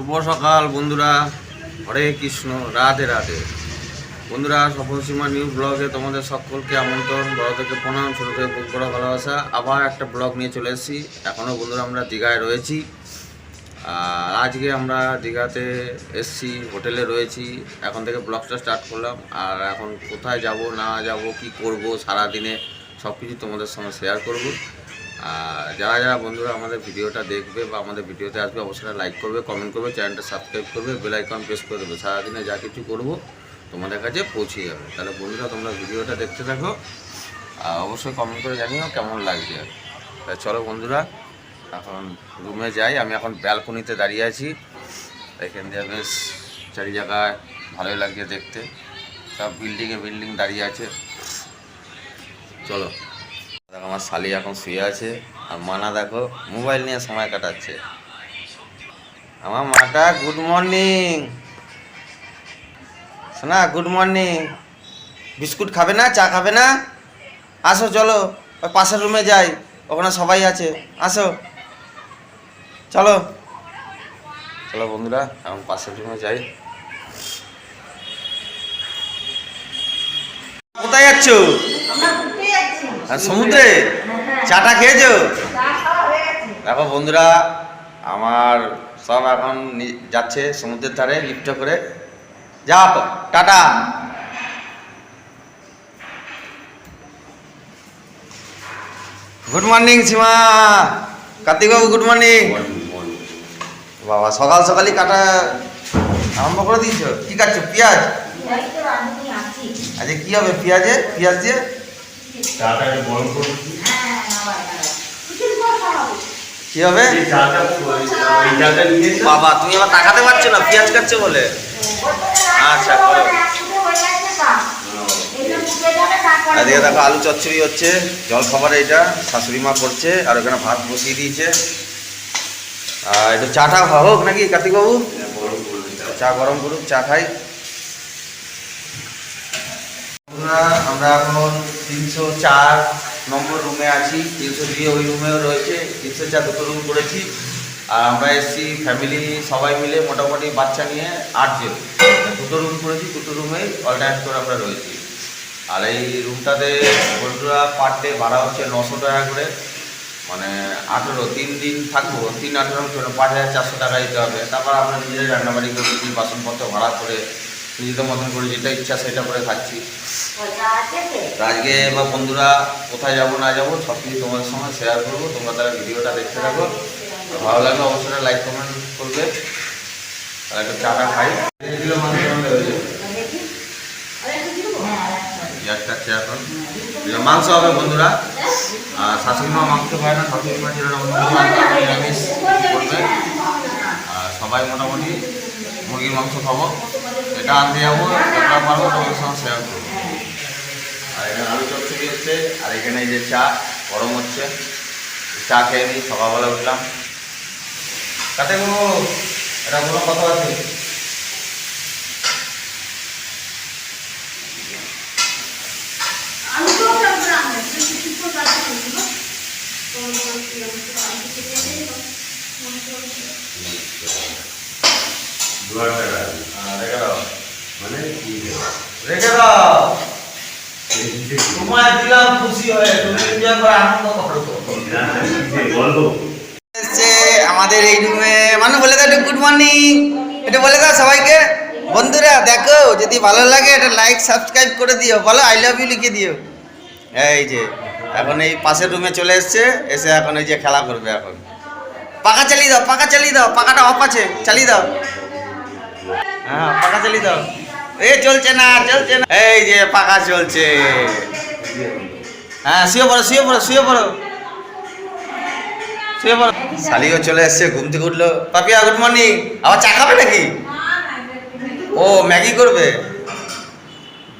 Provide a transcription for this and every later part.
শুভ সকাল, বন্ধুরা। হরে কৃষ্ণ, রাধে রাধে। বন্ধুরা সফলসীমা নিউ ব্লগে তোমাদের সকলকে আমন্ত্রণ। বড় থেকে প্রণাম, ছোটো থেকে বুক করা ভালোবাসা। আবার একটা ব্লগ নিয়ে চলে এসেছি। এখনও বন্ধুরা আমরা দীঘায় রয়েছি। আর আজকে আমরা দীঘাতে এসছি, হোটেলে রয়েছি। এখন থেকে ব্লগটা স্টার্ট করলাম। আর এখন কোথায় যাব, না যাব, কি করব সারা দিনে সব কিছু তোমাদের সঙ্গে শেয়ার করব। যারা যারা বন্ধুরা আমাদের ভিডিওটা দেখবে বা আমাদের ভিডিওতে আসবে, অবশ্যই লাইক করবে কমেন্ট করবে চ্যানেলটা সাবস্ক্রাইব করবে বেল আইকন প্রেস করে দেবে। সারাদিনে যা কিছু করব তোমাদের কাছে পৌঁছে যাবে। তাহলে বন্ধুরা, তোমরা ভিডিওটা দেখতে থাকো আর অবশ্যই কমেন্ট করে জানিও কেমন লাগছে। তা চলো বন্ধুরা, এখন রুমে যাই। আমি এখন ব্যালকনিতে দাঁড়িয়ে আছি। এখান দিয়ে বেশ চারি জায়গায় ভালোই লাগছে দেখতে। সব বিল্ডিংয়ে বিল্ডিং দাঁড়িয়ে আছে। চলো। দেখো আমার শালি এখন শুয়ে আছে আর মানা দেখো মোবাইল নিয়ে সময় কাটাচ্ছে। আমার মাটা গুড মর্নিং শোনা গুড মর্নিং বিস্কুট খাবে না, চা খাবে না? আসো, চলো। ওই পাশের রুমে যাই। ওখানে সবাই আছে। আসো। চলো। চলো বন্ধুরা, এখন পাশের রুমে যাই। কোথায় যাচ্ছ? সমুদ্রে? চাটা খেয়েছো? দেখো বন্ধুরা আমার সব এখন যাচ্ছে সমুদ্রের ধারে লিফ্ট করে। যা tata. Good morning Seema. কার্তিকবাবু good morning. বাবা সকাল সকালই কাটা আরম্ভ করে দিয়েছ। কি কাটছো পেঁয়াজ? আচ্ছা কি হবে? পেঁয়াজে পেঁয়াজ দিয়ে কি হবে? বাবা তুমি আবার তাকাতে পারছ না? পেঁয়াজ কাটছো বলে? আচ্ছা করো। এদিকে দেখো আলু চচ্চড়ি হচ্ছে। জল খাবার এটা। শাশুড়ি মা করছে আর ওখানে ভাত বসিয়ে দিয়েছে। আর একটু চাটা হোক নাকি কার্তিকবাবু? গরম চা। চা গরম করুক চা খাই। বন্ধুরা, আমরা এখন তিনশো চার নম্বর রুমে আছি তিনশো দুই ওই রুমেও রয়েছে তিনশো চার দুটো রুম করেছি। আর আমরা এসেছি ফ্যামিলি সবাই মিলে মোটামুটি বাচ্চা নিয়ে আটজন। দুটো রুম করেছি দুটো রুমেই অল্টারনেট করে আমরা রয়েছি। আর এই রুমটাতে বন্ধুরা পার ডে ভাড়া হচ্ছে নশো টাকা করে। মানে আঠেরো তিন দিন থাকব তিন আঠেরো জন্য পাঁচ হাজার চারশো টাকা দিতে হবে। তারপর আমরা নিজেদের রান্নাবাড়ি করে বাসনপত্র ভাড়া করে নিজেদের মতন করে যেটা ইচ্ছা সেটা করে খাচ্ছি। আজকে বা বন্ধুরা কোথায় যাব না যাব সব কিছু তোমাদের সঙ্গে শেয়ার করব। তোমরা তারা ভিডিওটা দেখতে থাকো। ভালো লাগলে অবশ্যই লাইক কমেন্ট করবে। আর একটা চাটা খাই। হয়ে যাবে একটা। এখন মাংস হবে বন্ধুরা। আর শাশুড়ি মা মাংস খায় না শাশুড়ি মা যেটা নিরামিষ করবে। আর সবাই মোটামুটি মুরগির মাংস খাব। এটা আনতে যাব যতটা পারব তোমাদের সঙ্গে শেয়ার করব। আর এখানে আলু চচ্চড়ি হচ্ছে আর এখানে যে চা গরম হচ্ছে। চা খেয়ে নিই সকালবেলা উঠলাম। তাতে কোনো এটা কোনো কথা আছে? আমাদের এই রুমে। মানু, বলে দাও গুড মর্নিং এটা বলে দাও সবাইকে। বন্ধুরা, দেখো, যদি ভালো লাগে এটা লাইক সাবস্ক্রাইব করে দিও। বলো আই লাভ ইউ লিখে দিও। এই যে, এখন এই পাশের রুমে চলে এসছে। এসে এখন এই যে খেলা করবে এখন। পাখা চালিয়ে দাও, পাখা চালিয়ে দাও। পাখাটা অফ আছে, চালিয়ে দাও। হ্যাঁ পাখা চালিয়ে দাও। এই চলছে না চলছে না। এই যে পাখা চলছে। হ্যাঁ শুয়ে পড়ো শুয়ে পড়ো শুয়ে পড়ো। শুয়ে পড়ো। শালিও চলে এসছে ঘুম থেকে উঠল। পাপিয়া গুড মর্নিং আবার চা খাবে নাকি? ও ম্যাগি করবে।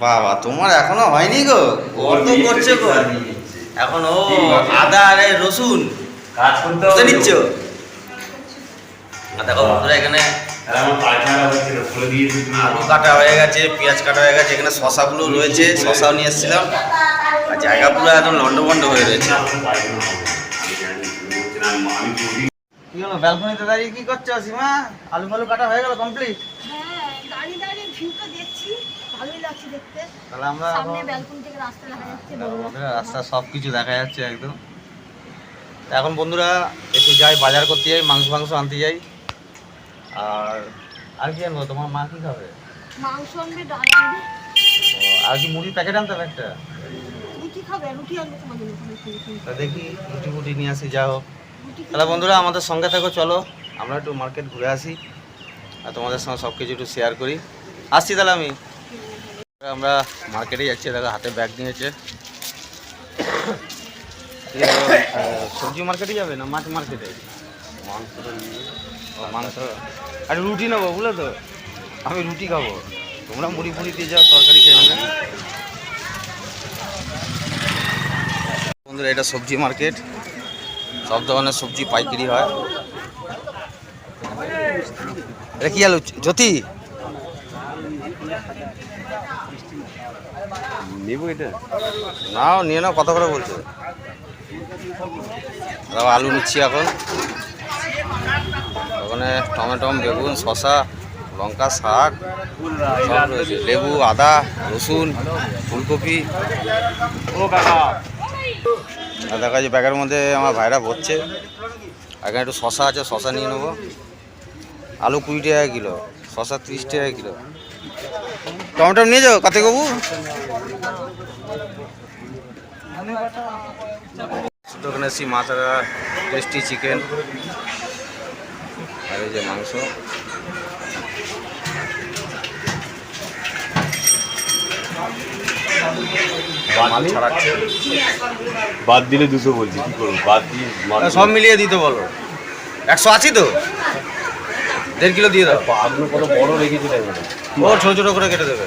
বাবা তোমার এখনও হয়নি গো। কত করছে গো। এখন ও আদা আর রসুন। কাজ করতে নিচ্ছ? দেখো বন্ধুরা এখানে আলু কাটা হয়ে গেছে পেঁয়াজ কাটা হয়ে গেছে এখানে শশাগুলো রয়েছে শশাও নিয়ে এসেছিলাম আর জায়গা পুরো একদম লন্ডভন্ড হয়ে রয়েছে। কি হলো ব্যালকনিতে দাঁড়িয়ে কি করছ সীমা? আলু ফালু কাটা হয়ে গেল কমপ্লিট হ্যাঁ দাঁড়িয়ে দাঁড়িয়ে ভিউটা দেখছি ভালোই লাগছে দেখতে। তাহলে আমরা এখন- রাস্তা দেখা যাচ্ছে বড় বন্ধুরা, রাস্তা সব কিছু দেখা যাচ্ছে একদম। তা এখন বন্ধুরা একটু যাই বাজার করতে যাই মাংস মাংস আনতে যাই। আর আর কি আনব? তোমার মা কি খাবে? মাংস আনবে ডাল আনবে। আর কি মুড়ির প্যাকেট আনতে হবে একটা? রুটি খাবে রুটি আনবে তোমার জন্য দেখি রুটি ফুটি নিয়ে আসি যা হোক। তাহলে বন্ধুরা আমাদের সঙ্গে থাকো চলো। আমরা একটু মার্কেট ঘুরে আসি। আর তোমাদের সঙ্গে সব কিছু একটু শেয়ার করি। আসছি তাহলে আমি। আমরা মার্কেটে যাচ্ছি দেখো হাতে ব্যাগ নিয়েছে। সবজি মার্কেটে যাবে না মাছ মার্কেটে মাংস ও মাংস আর রুটি নেব বুঝলে তো? আমি রুটি খাব। তোমরা মুড়ি ফুড়ি দিয়ে যাও তরকারি খেয়ে নেবে। বন্ধুরা এটা সবজি মার্কেট। সব ধরনের সবজি পাইকারি হয়। এটা কি আলু? জ্যোতি? নেব এটা? নাও নিয়ে নাও কত করে বলছো? আলু নিচ্ছি এখন। ওখানে টমেটো বেগুন শশা লঙ্কা শাক সব রয়েছে। লেবু আদা রসুন ফুলকপি। দেখা যাচ্ছে ব্যাগের মধ্যে আমার ভাইরা ভরছে এখানে একটু শশা আছে শশা নিয়ে নেব। আলু কুড়ি টাকা কিলো শশা ত্রিশ টাকা কিলো। টমেটো নিয়ে যাও কাতে বাবু দোকানে এসছি মাছ টেস্টি চিকেন। এই যে মাংস। মাল ছাড়াচ্ছে। বাদ দিলে দুশো বলছি কি করব? বাদ দিয়ে সব মিলিয়ে দিতে বলো। একশো আশি তো? দেড় কিলো দিয়ে দাও। বাদগুলো কত বড় রেখেছে তাই ম্যাডাম ও ছোটো ছোটো করে কেটে দেবে।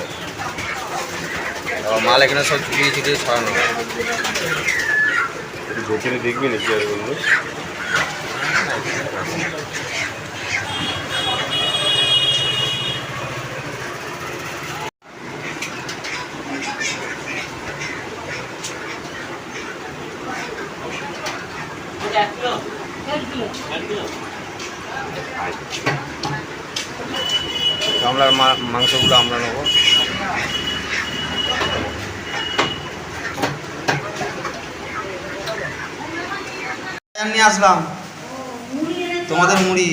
মাল এখানে সব ছুটিয়ে ছুটিয়ে ছড়ানো। দেখবেন একটু আর বলব আমরা মা- মাংসগুলো আমরা নেব আসলাম তোমাদের মুড়ি?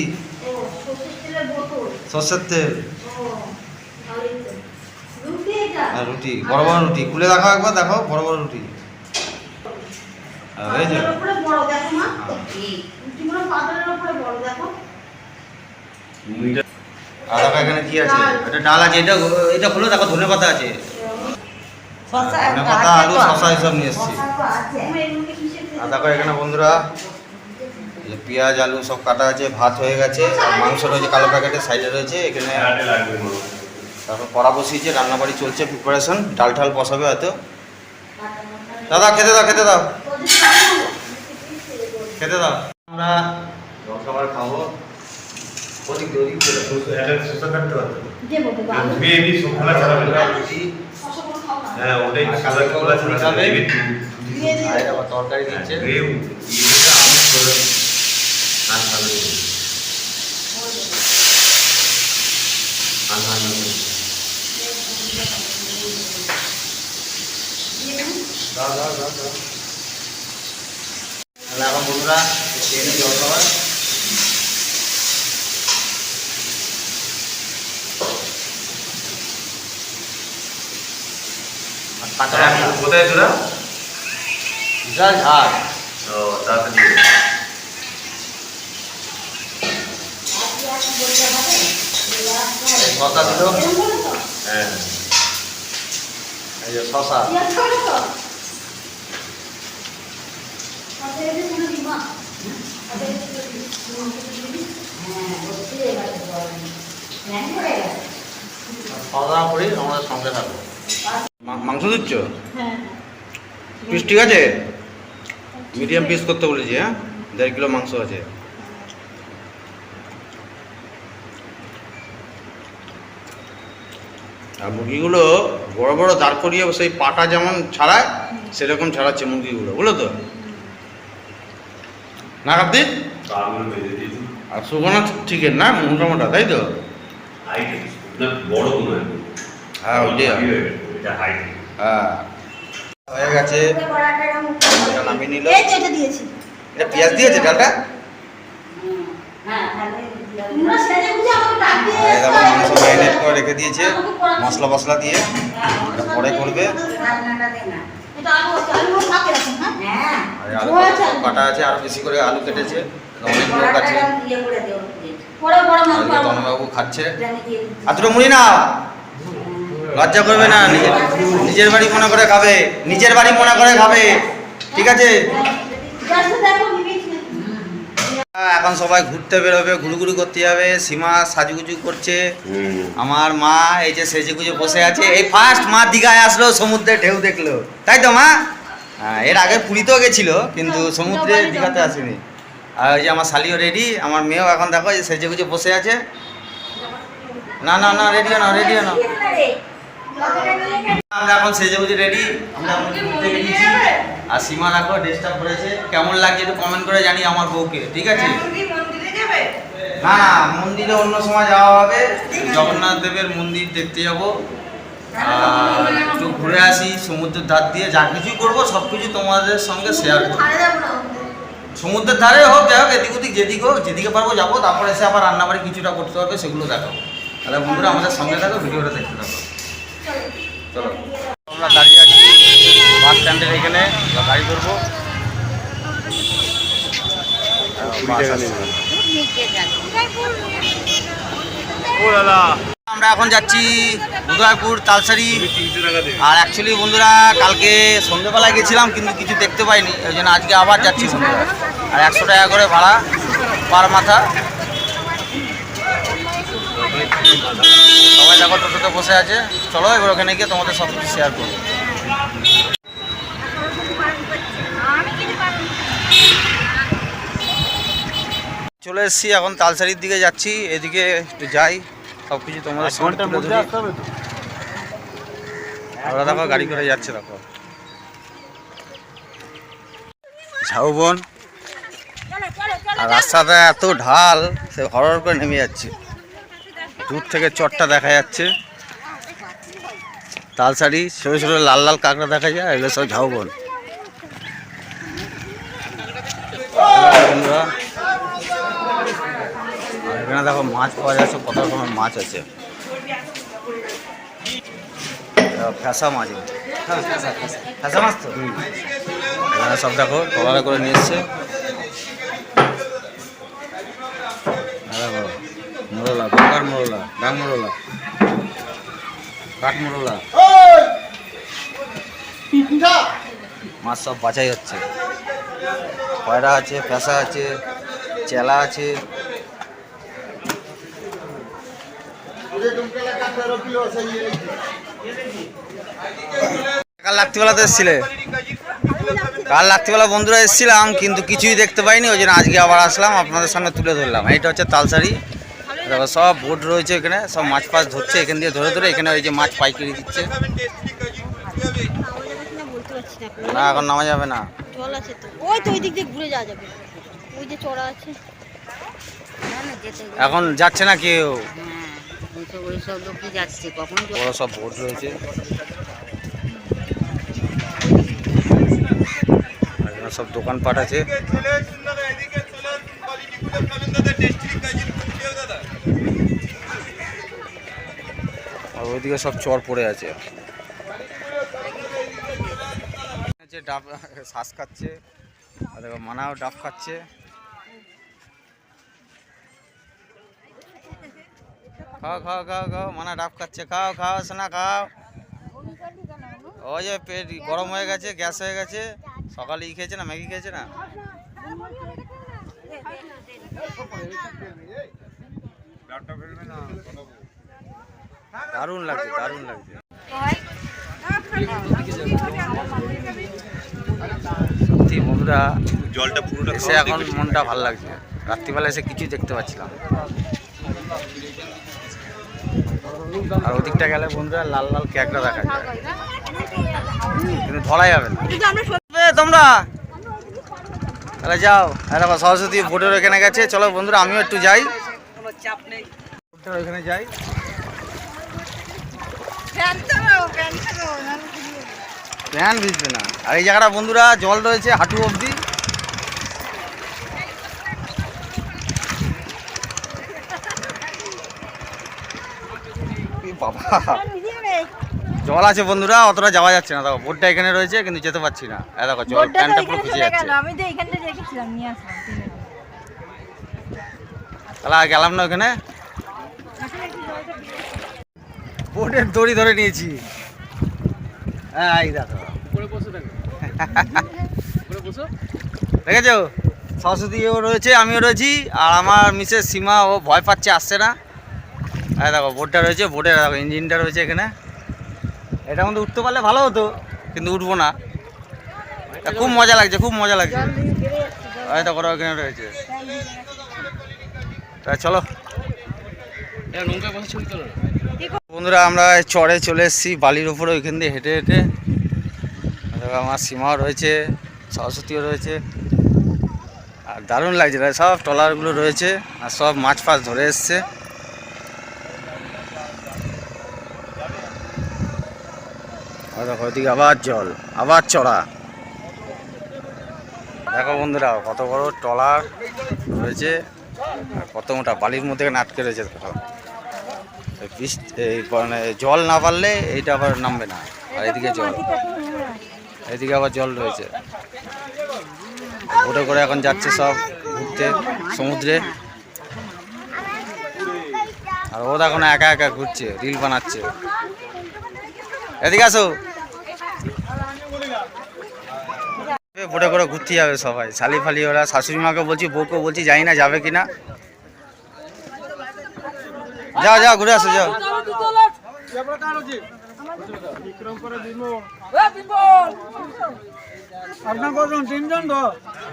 সর্ষের তেল। আর রুটি। বড় বড় রুটি। খুলে দেখো একবার দেখো বড় বড় রুটি। আর দেখো এখানে কি আছে? এটা ডাল আছে এটা এটা খুলে দেখো ধনে পাতা আছে। ধনে পাতা আলু শশা এসব নিয়ে এসছি। আর দেখো এখানে বন্ধুরা যে পেঁয়াজ আলু সব কাটা আছে ভাত হয়ে গেছে আর মাংস রয়েছে কালো প্যাকেটের সাইডে রয়েছে এখানে হয়। তারপর কড়া বসিয়েছে রান্নাবাড়ি চলছে প্রিপারেশন ডাল ঠাল বসাবে হয়তো। দাদা খেতে দাও খেতে দাও। খেতে দাও। আমরা জলখাবার খাব। ওদিক ওদিক হ্যাঁ, ওটাই তরকারি দিচ্ছে। দাও দাও তাহলে এখন বন্ধুরা। কোথায় তোরা? বিশাল ও, তাড়াতাড়ি দে। শশা দিল হ্যাঁ। এই যে শশা খাওয়া দাওয়া করি আমাদের সঙ্গে মাংস দিচ্ছ? হ্যাঁ। পিস ঠিক আছে? মিডিয়াম পিস করতে বলেছি হ্যাঁ? দেড় কিলো মাংস আছে। আর মুরগিগুলো বড় বড় দাঁড় করিয়ে সেই পাটা যেমন ছাড়ায় সেরকম ছাড়াচ্ছে মুরগিগুলো বুঝলো তো? না পাগুলো আর সুগনা চিকেন না মোটা মোটা তাই তো? বড় হ্যাঁ হ্যাঁ। হয়ে গেছে। নামিয়ে নিল। এটা পেঁয়াজ দিয়েছে ডালটা? তোমরা মাংস ম্যারিনেট করে রেখে দিয়েছে মশলা মশলা দিয়ে এটা পরে করবে আলু। কাটা আছে আরও বেশি করে আলু কেটেছে অনেক লোক আছে। তনবাবু খাচ্ছে আর দুটো মুড়ি না লজ্জা করবে না নিজের বাড়ি মনে করে খাবে নিজের বাড়ি মনে করে খাবে ঠিক আছে। এখন সবাই ঘুরতে বেরোবে ঘুরুঘুরি করতে যাবে সীমা সাজুগুজু করছে। আমার মা এই যে সেজে গুজে বসে আছে এই ফার্স্ট মা দীঘায় আসলো সমুদ্রে ঢেউ দেখল। তাই তো মা? হ্যাঁ, এর আগে পুরীতেও গেছিল কিন্তু সমুদ্রে দীঘাতে আসেনি। আর ওই যে আমার শালিও রেডি আমার মেয়েও এখন দেখো এই সেজে গুজে বসে আছে। না না না রেডিও না রেডিও না। আমরা এখন সেজে গুজে রেডি আমরা আর সীমা দেখো ড্রেসটা পরেছে কেমন লাগছে একটু কমেন্ট করে জানি আমার বউকে ঠিক আছে? না মন্দিরে অন্য সময় যাওয়া হবে। জগন্নাথ দেবের মন্দির দেখতে যাব। আর একটু ঘুরে আসি সমুদ্রের ধার দিয়ে যা কিছুই করব সব কিছু তোমাদের সঙ্গে শেয়ার করব। সমুদ্রের ধারে হোক যাই হোক এদিক ওদিক যেদিক হোক যেদিকে পারব যাব। তারপরে এসে আবার রান্নাবাড়ি কিছুটা করতে হবে সেগুলো দেখাবো। তাহলে বন্ধুরা আমাদের সঙ্গে থাকো ভিডিওটা দেখতে থাকো। আমরা দাঁড়িয়ে আছি বাস স্ট্যান্ডের এখানে গাড়ি আসছে। আমরা এখন যাচ্ছি উদয়পুর তালসারি। আর অ্যাকচুয়ালি বন্ধুরা কালকে সন্ধ্যেবেলায় গেছিলাম কিন্তু কিছু দেখতে পাইনি। ওই জন্য আজকে আবার যাচ্ছি আর একশো টাকা করে ভাড়া পার মাথা। সবাই টোটোতে বসে আছে। চলো এবার ওখানে গিয়ে তোমাদের সব কিছু শেয়ার করব। চলে এসেছি এখন তালসারির দিকে যাচ্ছি। এদিকে একটু যাই সব কিছু তোমাদের। ওরা দেখো গাড়ি করে যাচ্ছে দেখো। ঝাউবন আর রাস্তাটা এত ঢাল সে হরর করে নেমে যাচ্ছে। দূর থেকে চটটা দেখা যাচ্ছে। তালসারি ছোটো ছোটো লাল লাল কাঁকড়া দেখা যায় এগুলো সব ঝাউবন। এখানে দেখো মাছ পাওয়া যাচ্ছে কত রকমের মাছ আছে। ফ্যাসা মাছ ফ্যাসা মাছ তো? এখানে সব দেখো করে নিয়ে এসছে দেখো মোরলা, বেকার মোরলা ডাং মোরলা। কাঠ মোরলা। মাছ সব বাছাই হচ্ছে। কয়রা আছে ফ্যাসা আছে, চেলা আছে। কাল রাত্রিবেলাতে এসছিলে? কাল রাত্রিবেলা বন্ধুরা এসেছিলাম, কিন্তু কিছুই দেখতে পাইনি, ওই জন্য আজকে আবার আসলাম, আপনাদের সামনে তুলে ধরলাম। এইটা হচ্ছে তালসারি। দেখো সব বোট রয়েছে এখানে সব মাছ ফাছ ধরছে এখান দিয়ে ধরে ধরে এখানে ওই যে মাছ পাইকারি দিচ্ছে। না এখন নামা যাবে না। জল আছে তো। ওই তো ওই দিক দিয়ে ঘুরে যাওয়া যাবে। ওই যে চড়া আছে। এখন যাচ্ছে না কেউ? সব বড় বোট রয়েছে। সব দোকানপাট আছে। ওইদিকে সব চর পড়ে আছে। ডাব শ্বাস খাচ্ছে, আর দেখো মানাও ডাব খাচ্ছে। খাও খাও খাও খাও, মানা ডাব খাচ্ছে। খাও খাও, সোনা, খাও। ওই যে পেট গরম হয়ে গেছে, গ্যাস হয়ে গেছে। সকালে ই খেয়েছে না, ম্যাগি খেয়েছে না? দারুণ লাগছে দারুণ লাগছে। সত্যি বন্ধুরা জলটা পুরোটা এসে এখন মনটা ভালো লাগছে। রাত্রিবেলা এসে কিছুই দেখতে পাচ্ছিলাম। আর ওদিকটা গেলে বন্ধুরা লাল লাল ক্যাকড়া দেখা যায়। কিন্তু ধরা যাবে না। তোমরা! তাহলে যাও আর দেখো সরস্বতী বোটের ওখানে গেছে। চলো বন্ধুরা আমিও একটু যাই। ওখানে যাই ফ্যান তো নাও, ফ্যান তো নাও, নাহলে ভিজে যাবে। প্যান ভিজবে না। আর এই জায়গাটা বন্ধুরা জল রয়েছে হাঁটু অবধি। বাবা। জল আছে বন্ধুরা অতটা যাওয়া যাচ্ছে না। দেখো বোটটা এখানে রয়েছে কিন্তু যেতে পারছি না। দেখো জল প্যান্টটা পুরো ভিজে যাচ্ছে। আমি তো এখানটা রেখেছিলাম, নিয়ে আসলাম, তাহলে আর গেলাম না ওখানে আসলে একটু জলটা বোটের দড়ি ধরে নিয়েছি। এই দেখো। দেখেছ? সরস্বতীও রয়েছে আমিও রয়েছি আর আমার মিসেস সীমা ও ভয় পাচ্ছে আসছে না। হ্যাঁ দেখো বোর্ডটা রয়েছে বোর্ডের দেখো ইঞ্জিনটা রয়েছে এখানে। এটা মধ্যে উঠতে পারলে ভালো হতো কিন্তু উঠবো না। খুব মজা লাগছে খুব মজা লাগছে। করে ওখানে রয়েছে। তা চলো। বন্ধুরা, আমরা চড়ে চলে এসেছি, বালির উপরে ওইখান দিয়ে হেঁটে হেঁটে। আমার সীমাও রয়েছে, সরস্বতীও রয়েছে। আর দারুণ লাগছে সব ট্রলারগুলো রয়েছে, আর সব মাছ ফাছ ধরে এসছে। ওইদিকে আবার জল, আবার চড়া। দেখো বন্ধুরা, কত বড় ট্রলার রয়েছে, আর কত মোটা বালির মধ্যে আটকে রয়েছে, দেখো এই বৃষ্টি এই মানে জল না পারলে এইটা আবার নামবে না, আর এদিকে জল। এদিকে আবার জল রয়েছে। বোটে করে এখন যাচ্ছে সব ঘুরতে, সমুদ্রে। আর ও দেখো একা একা ঘুরছে, রিল বানাচ্ছে। এদিকে আসো। বোটে করে ঘুরতে যাবে সবাই। শালি ফালি ওরা, শাশুড়ি মাকে বলছি, বউকে বলছি, যাই না যাবে কিনা। যাও যাও, ঘুরে আসো, যাও।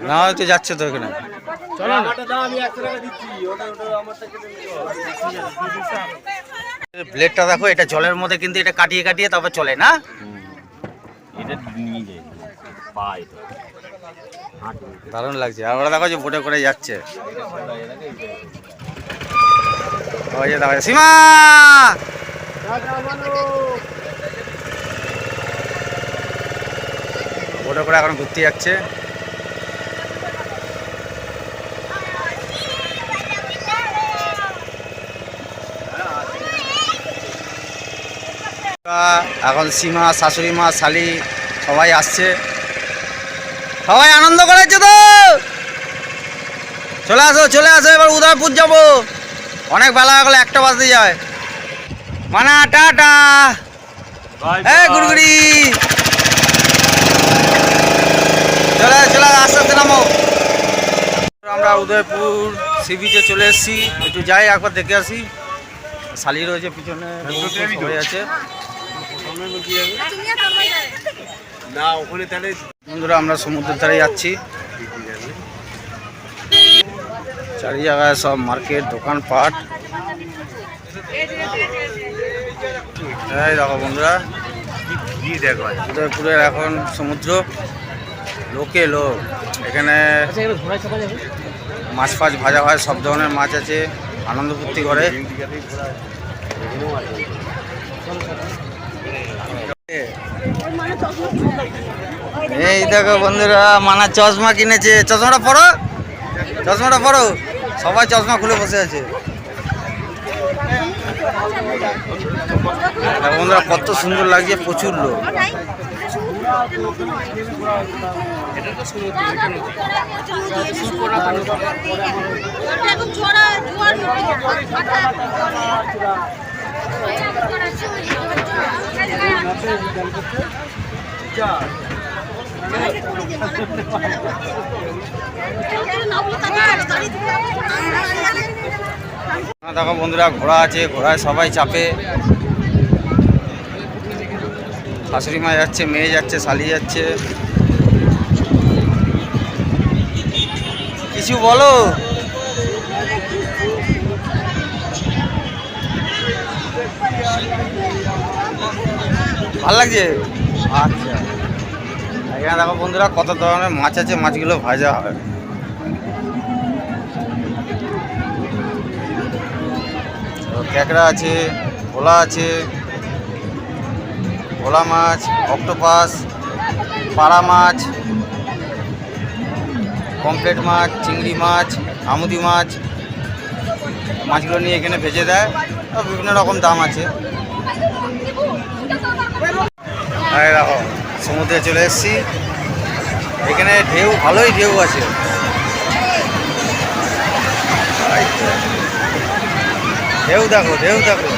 না হয়তো যাচ্ছে তো এখানে। ব্লেডটা দেখো, এটা জলের মধ্যে কিন্তু এটা কাটিয়ে কাটিয়ে তারপর চলে, না? এটা নিয়ে দারুণ লাগছে। আর ওরা দেখো যে বোটে করে যাচ্ছে। ওই যে দেখো সীমা বোটে করে এখন ঘুরতে যাচ্ছে এখন সীমা শাশুড়ি মা শালি সবাই আসছে। সবাই আনন্দ করেছে তো? চলে আসো চলে আসো এবার উদয়পুর যাব। অনেক বেলা হয়ে গেলো একটা বাজতে যায়। মানা টাটা। হ্যাঁ গুড়গুড়ি। চলে চলে আস্তে আস্তে নামো। আমরা উদয়পুর সি বিচে চলে এসেছি। একটু যাই একবার দেখে আসি। শালি রয়েছে পিছনে সবাই আছে। না ওখানে তাহলে বন্ধুরা আমরা সমুদ্রের ধারে যাচ্ছি। চারি জায়গায় সব মার্কেট দোকানপাট এই দেখো বন্ধুরা উদয়পুরের এখন সমুদ্র লোকে লোক। এখানে মাছ ফাছ ভাজা হয় সব ধরনের মাছ আছে আনন্দ ফুর্তি করে। এই দেখো বন্ধুরা মানা চশমা কিনেছে। চশমাটা পড়ো চশমাটা পড়ো সবাই চশমা খুলে বসে আছে। বন্ধুরা কত সুন্দর লাগছে প্রচুর লোক। দেখো বন্ধুরা, ঘোড়া আছে, ঘোড়ায় সবাই চাপে। শাশুড়ি মা যাচ্ছে, মেয়ে যাচ্ছে, শালি যাচ্ছে। কিছু বলো? ভালো লাগছে? আচ্ছা। এখানে দেখো বন্ধুরা কত ধরনের মাছ আছে, মাছগুলো ভাজা হবে। ক্যাকড়া আছে, ভোলা আছে, ভোলা মাছ, অক্টোপাস, পাড়া মাছ কমপ্লেট মাছ, চিংড়ি মাছ, আমুদি মাছ, মাছগুলো নিয়ে এখানে ভেজে দেয়। বিভিন্ন রকম দাম আছে। দেখো সমুদ্রে চলে এসেছি। এখানে ঢেউ, ভালোই ঢেউ আছে। ঢেউ দেখো ঢেউ দেখো।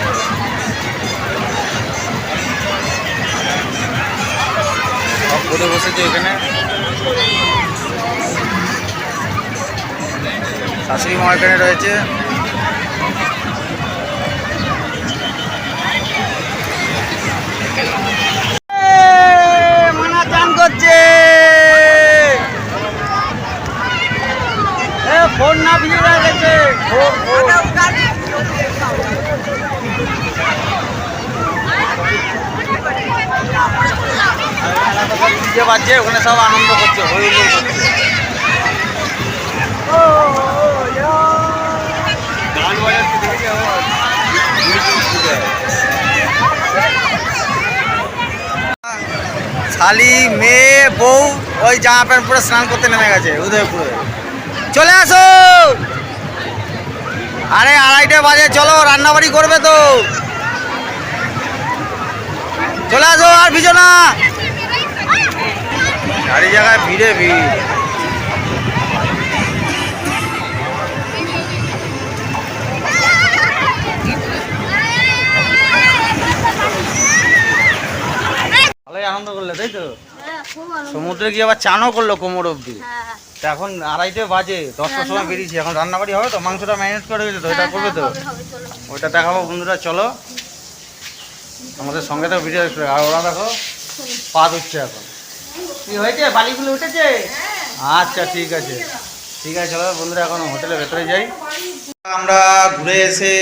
বোটে বসেছে এখানে। শাশুড়ি মা এখানে রয়েছে মানা চান করছে ফোন না ভিড়ে গেছে ডিজে বাজছে ওখানে সব আনন্দ করছে হই হই করছে গান বাজাচ্ছে দেখি আমার শালি মেয়ে বউ ওই জামা প্যান্ট পরে স্নান করতে নেমে গেছে, উদয়পুরে। চলে আসো! আরে আড়াইটে বাজে, চলো, রান্নাবাড়ি করবে তো। চলে আসো, আর ভিজো না। গাড়ি জায়গায় ভিড়ে ভিড়। ভালোই আনন্দ করলে, তাই তো? সমুদ্রে গিয়ে আবার চানও করল কোমর অব্দি হ্যাঁ। তা এখন আড়াইটে বাজে দশটার সময় বেরিয়েছি। এখন রান্নাবাড়ি হবে তো? মাংসটা ম্যানেজ করে গেছে তো? এটা হ্যাঁ, করবে তো? হবে চলো। ওইটা দেখাবো বন্ধুরা চলো। আমাদের সঙ্গে তো ভিডিও আর ওরা দেখো পা ধুচ্ছে এখন। কি হয়েছে? বালিগুলো উঠেছে? আচ্ছা ঠিক আছে। ঠিক আছে চলো বন্ধুরা এখন হোটেলের ভেতরে যাই। আমরা ঘুরে এসে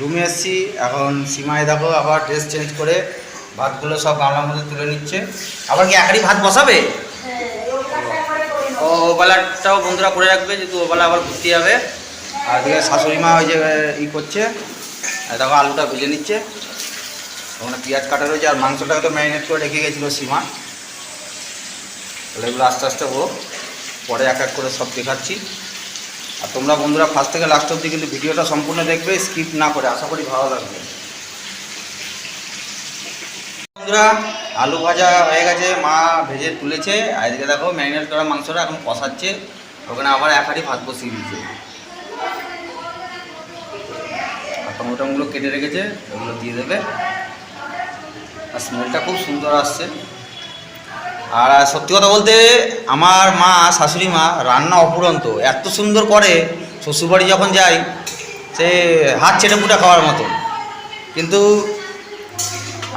রুমে এসেছি। এখন সীমায় দেখো আবার ড্রেস চেঞ্জ করে ভাতগুলো সব গামলার মধ্যে তুলে নিচ্ছে। আবার কি একারই ভাত বসাবে? ও ওবেলাটাও বন্ধুরা করে রাখবে, যেহেতু ওবেলা আবার ঘুরতে যাবে আর এদিকে শাশুড়ি মা ওই যে, ই করছে। আর দেখো আলুটা ভেজে নিচ্ছে। ওখানে পেঁয়াজ কাটা রয়েছে, আর মাংসটাকে তো ম্যারিনেট করে রেখে গেছিল সীমা। তাহলে এগুলো আস্তে আস্তে হোক পরে এক এক করে সব দেখাচ্ছি। আর তোমরা বন্ধুরা ফার্স্ট থেকে লাস্ট অবধি কিন্তু ভিডিওটা সম্পূর্ণ দেখবে, স্কিপ না করে, আশা করি ভালো লাগবে। বন্ধুরা, আলু ভাজা হয়ে গেছে, মা ভেজে তুলেছে। এদিকে দেখো, ম্যারিনেট করা মাংসটা এখন কষাচ্ছে। ওখানে আবার এক হাঁড়ি ভাত বসিয়ে দিয়েছে। টমেটোগুলো কেটে রেখেছে, ওগুলো দিয়ে দেবে। আর স্মেলটা খুব সুন্দর আসছে। আর সত্যি কথা বলতে, আমার মা, শাশুড়ি মা রান্না অপুরন্ত এত সুন্দর করে শ্বশুরবাড়ি যখন যাই, সে হাত চেটে পুটে খাওয়ার মতো কিন্তু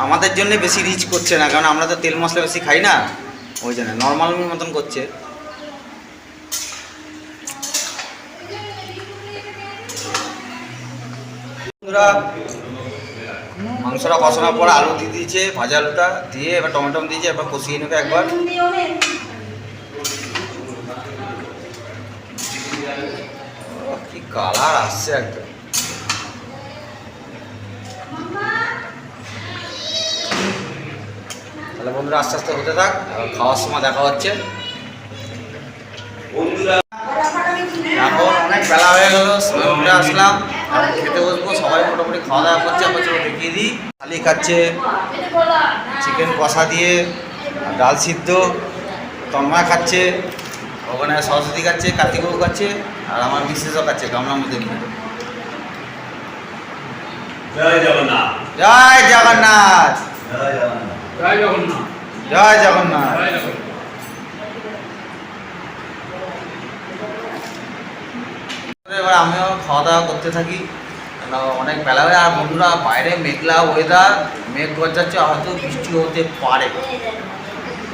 আমাদের জন্য বেশি রিচ করছে না, কারণ আমরা তো তেল মশলা বেশি খাই না। ওই জন্য নর্মাল মতন করছে। মাংসটা কষানোর পর আলু দিয়ে দিয়েছে, ভাজা আলুটা দিয়ে এবার টমেটো দিয়েছে, এবার কষিয়ে নেবে একবার। কি কালার আসছে একদম। তাহলে বন্ধুরা আস্তে আস্তে হতে থাক খাওয়ার সময় দেখা হচ্ছে। এখন অনেক বেলা হয়ে গেল সময় উঠে আসলাম। এখন খেতে বসবো সবাই মোটামুটি খাওয়া দাওয়া করছে আমরা চলো দেখিয়ে দিই। থালি খাচ্ছে চিকেন কষা দিয়ে ডাল সিদ্ধ তন্ময় খাচ্ছে ওখানে সরস্বতী খাচ্ছে কার্তিকবাবু খাচ্ছে আর আমার বিশেষও খাচ্ছে গামলার মধ্যে নিয়ে জয় জগন্নাথ। জয় জগন্নাথ! জয় জগন্নাথ। জয় জগন্নাথ। জয় জগন্নাথ। এবার আমিও খাওয়া দাওয়া করতে থাকি। কেন অনেক বেলা হয়ে আর বন্ধুরা বাইরে মেঘলা ওয়েদার মেঘ গজাচ্ছে হয়তো বৃষ্টি হতে পারে।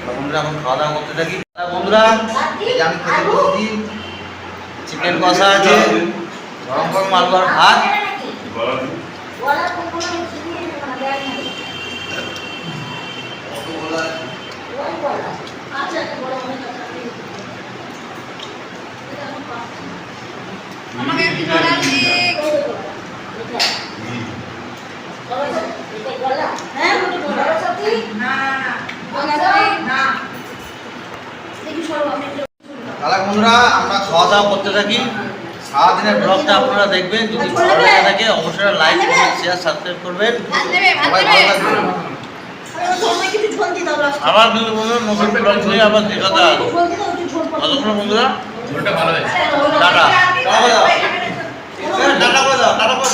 বন্ধুরা এখন খাওয়া দাওয়া করতে থাকি। বন্ধুরা এই আমি খেতে বসেছি। চিকেন কষা আছে। গরম গরম আলু আর ভাত আজকের ব্লগটা আপনারা দেখবেন। যদি ভালো লাগে থাকে অবশ্যই লাইক শেয়ার সাবস্ক্রাইব করবেন। আবার কিন্তু বন্ধুরা নতুন ব্লগ নিয়ে আবার দেখা আসব কতক্ষণ বন্ধুরা? টাটা। টাটা করে টাটা করে